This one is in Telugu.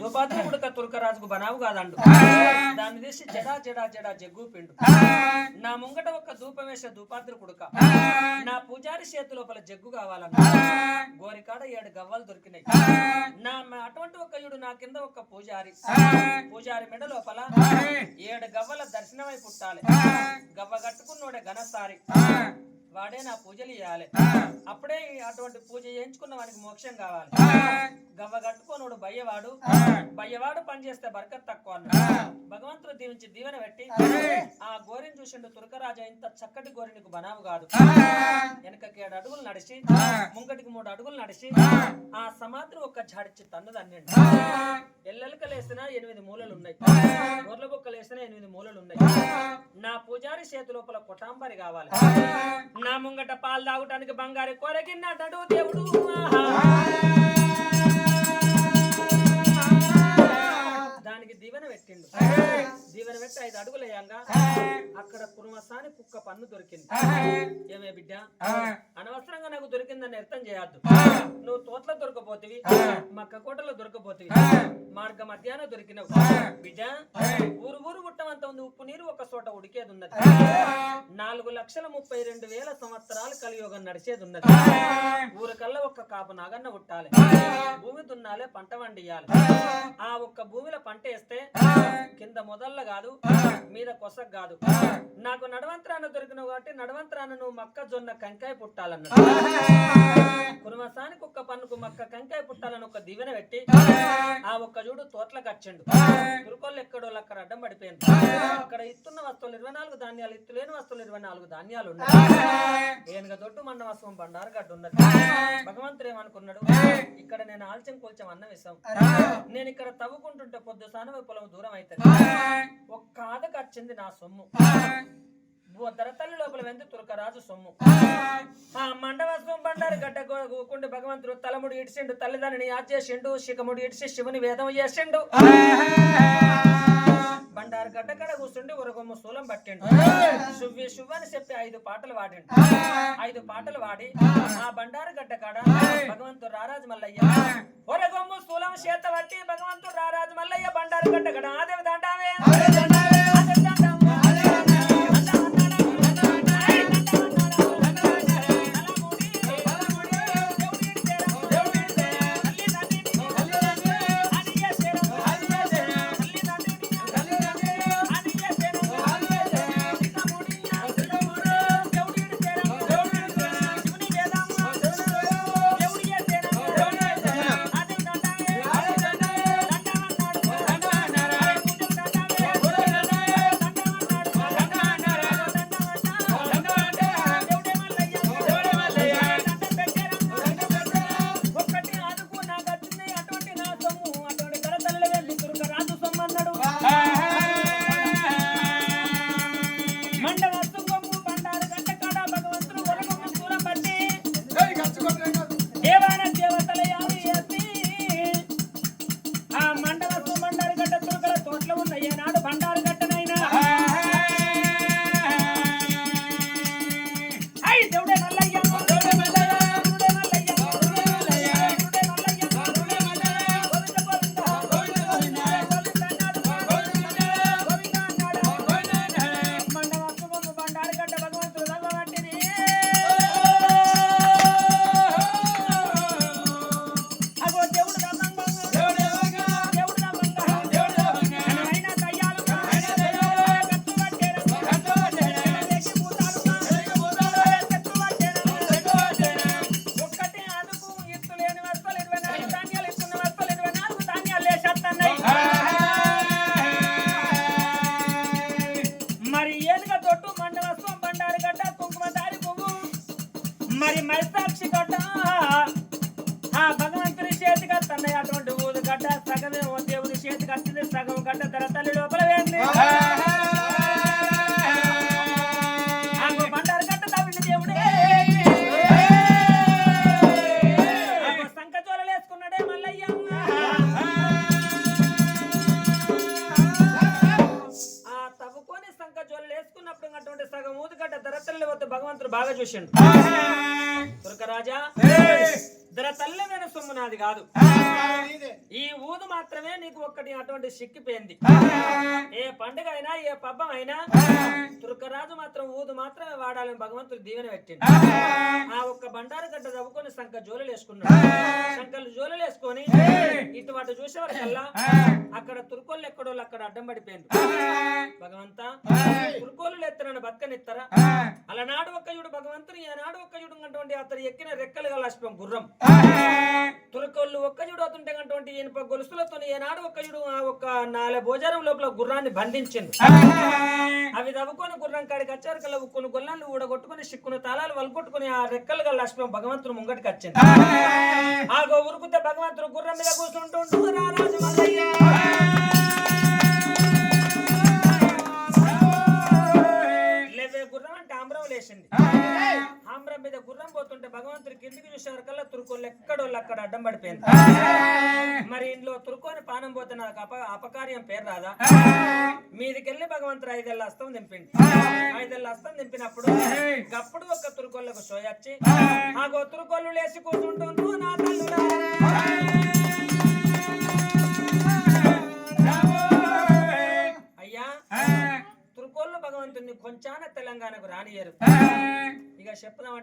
దుపాత్రి ఉడక తుర్కరాజుకు బనావు కాదండు. దాన్ని తీసి జడా జడా జడా జగ్గు పిండు. నా ముంగట ఒక ధూపం వేసే ధూపాత్రి కుడుక. నా పూజారి చేతి లోపల జగ్గు కావాలన్న గోరికాడ ఏడు గవ్వలు దొరికినాయి. నా అటువంటి ఒక యుడు నా కింద ఒక పూజారి. పూజారి మెడ లోపల ఏడు గవ్వల దర్శనమై పుట్టాలి. గవ్వ కట్టుకున్నోడే ఘనసారి. వాడే నా పూజలు చేయాలి. అప్పుడే అటువంటి పూజ చేయించుకున్న వానికి మోక్షం కావాలి. గవ్వ కట్టుకోనోడు బయ్యవాడు. బయ్యవాడు పని చేస్తే బరకత్ తక్కువ భగవంతుడు దీవించి దీవెన పెట్టి ఆ. గోరిని చూసిండు తురకరాజా ఇంత చక్కటి గోరి నీకు బనావు కాదు. వెనకకి ఏడు అడుగులు నడిచి ముంగటికి మూడు అడుగులు నడిచి ఆ. సమాధిని ఒక్క జాడిచ్చి తన్ను తన్నిండు ఎల్లెలకలేసిన ఎనిమిది మూలలు ఉన్నాయి బొక్కలేసిన ఎనిమిది మూలలు ఉన్నాయి నా పూజారి చేతి లోపల కొటాంబరి కావాలి. నా ముంగట పాలు తాగటానికి బంగారు కొరగిన్నటడు దేవుడు. కరెక్ట్ ఐదు అడుగులు అయ్యాంగా అక్కడ కురుమసాని కుక్క పన్ను దొరికింది. ఏమే బిడ్డ? అనవసరంగా నాకు దొరికిందని అర్థం చేయొద్దు. నువ్వు తోటలో దొరకపోతివి మక్క కోటలో దొరకపోతివి మార్గ మధ్యాహ్నం దొరికినవు. బిడ్డ ఊరు ఊరు గుట్టమంత ఉంది. ఉప్పు నీరు ఒక చోట ఉడికేది ఉన్నది. నాలుగు లక్షల ముప్పై రెండు వేల సంవత్సరాలు కలియోగం నడిచేది ఉన్నది. ఊరికల్లా ఒక్క కాపు నాగన్న ఉట్టాలి భూమి దున్నాలే పంట వండియాలి. ఆ ఒక్క భూమిలో పంట వేస్తే కింద మొదళ్ళ కాదు మీద కొస కాదు. నాకు నడవంతరాన దొరికినవు కాబట్టి నడవంతరాన నువ్వు మొక్క జొన్న కంకాయ పుట్టాలన్నాడు. కురుమసానికి ఒక్క పన్నుకు మక్క కంకాయ పుట్టాలని ఒక దీవెన పెట్టి ఆ. ఒక్క చూడు తోటలకు వచ్చిండు తురుకోళ్ళు ఎక్కడో అక్కడ అడ్డం పడిపోయింది. అక్కడ ఇస్తున్న వస్తువులు ఇరవై నాలుగు ధాన్యాలు ఇత్తులేని వస్తువులు ఇరవై నాలుగు ధాన్యాలు ఉన్నాయి. ఏనుగ దొడ్డు మండ వస్తువు బండారు గడ్డు ఉన్నది. భగవంతుడు ఏమనుకున్నాడు? ఇక్కడ నేను ఆల్చం కూల్చం అన్నం ఇస్తాం నేను ఇక్కడ తవ్వుకుంటుంటే పొద్దు సానవ పొలం దూరం అవుతుంది. ఒక్క ఆదకు వచ్చింది నా సొమ్ము. దరతల్లి లోపల వెంది తురకరాజు సొమ్ము. ఆ. మండవస్వం బండారు గడ్డ గోకుండి భగవంతుడు తలముడి ఇడిసిండు తల్లిదండ్రిని యాద్ చేసిండు శిఖముడి ఇడిసి శివుని వేదం చేసిండు. బండారు గడ్డ కడ కూర్చుండి ఉరగొమ్మ శూలం పట్టిండు. శువ్వి శువ్వ అని చెప్పి ఐదు పాటలు వాడిండు. ఐదు పాటలు వాడి ఆ. బండారు గడ్డ కాడ భగవంతుడు రారాజు మల్లయ్య. ఒరగొమ్మ శూలం చేత పట్టి భగవంతుడు రారాజు మల్లయ్య. బండారు గడ్డ కడ ఆదేవి దండావే. మరి మైసాక్షి గడ్డ ఆ భగవంతుని చేతికి వస్తున్నాయి. అటువంటి ఊరు గడ్డ సగమే ఓ దేవుని చేతికి వస్తుంది. సగం గడ్డ ధర తల్లి లోపల వేయండి. ఆగో బండారు గడ్డ తవ్వింది దేవుడే. ఆగో వేసుకున్నాడే మల్లయ్య. ఆ తవ్వుకొని సంక జోలు వేసుకున్నప్పుడు అటువంటి సగం ఊదుగడ్డ ధరతల్లి వద్ద భగవంతుడు బాగా చూసిండు. దుర్గరాజా ధర తల్లి మీద సొమ్ము నాది కాదు. ఈ ఊదు మాత్రమే నీకు ఒక్కటి అటువంటి సిక్కిపోయింది. ఏ పండుగ అయినా ఏ పబ్బం అయినా తుర్కరాజు మాత్రం ఊదు మాత్రమే వాడాలని భగవంతుడు దీవెన పెట్టిండు. ఆ ఒక్క బండారు గడ్డ తవ్వుకొని సంక జోలలు వేసుకున్నాడు. ఇటు వాటి చూసేవారికల్లా అక్కడ తుర్కోళ్ళు ఎక్కడోళ్ళు అక్కడ అడ్డం పడిపోయింది భగవంతా తుర్కోళ్ళు ఎత్తనని బతకనిస్తారా అలనాడు ఒక్క చూడు భగవంతుడు ఈనాడు ఒక్క చూడు అటువంటి అతను ఎక్కిన రెక్కలు అశ్వం గుర్రం. తురకోళ్ళు ఒక్క చూడు అవుతుంటే అటువంటి ఇనుప గొలుసులతో ఏనాడు ఒక్క చూడు ఆ ఒక్క నాలుగు భోజనం లోపల గుర్రాన్ని బంధించింది అవి తవ్వుకొని గుర్రం కాడికి వచ్చారు కల్లా కొన్ని గొల్లాలు ఊడగొట్టుకుని సిక్కుని తాళాలు వలగొట్టుకుని ఆ రెక్కలు అశ్వం భగవంతుడు ముంగటికి వచ్చింది. ఆ. గో ఉరుకుతే భగవంతుడు గుర్రం మీద కూర్చుంటుంటూ లేవే గుర్రం అంటే ఆమ్రం లేచింది. ఆమ్రం మీద గుర్రం పోతుంటే భగవంతుడు కిందికి చూసేవారు కల్లా తురుకోళ్ళు ఎక్కడోళ్ళు అక్కడ అడ్డం పడిపోయింది. మరి ఇంట్లో తురుకోని పానం పోతే నాకు అప అపకార్యం పేరు రాదా? మీదికెళ్ళి భగవంతుడు ఐదేళ్ళ అస్తం దింపిండి. ఐదేళ్ళ అస్తం దింపినప్పుడు అప్పుడు ఒక తురుకోళ్ళకు సోయొచ్చి ఆ గో తురుకోళ్ళు లేచి కూర్చుంటుంటూ నా తల్లులారా. ఇక చెప్పుదాం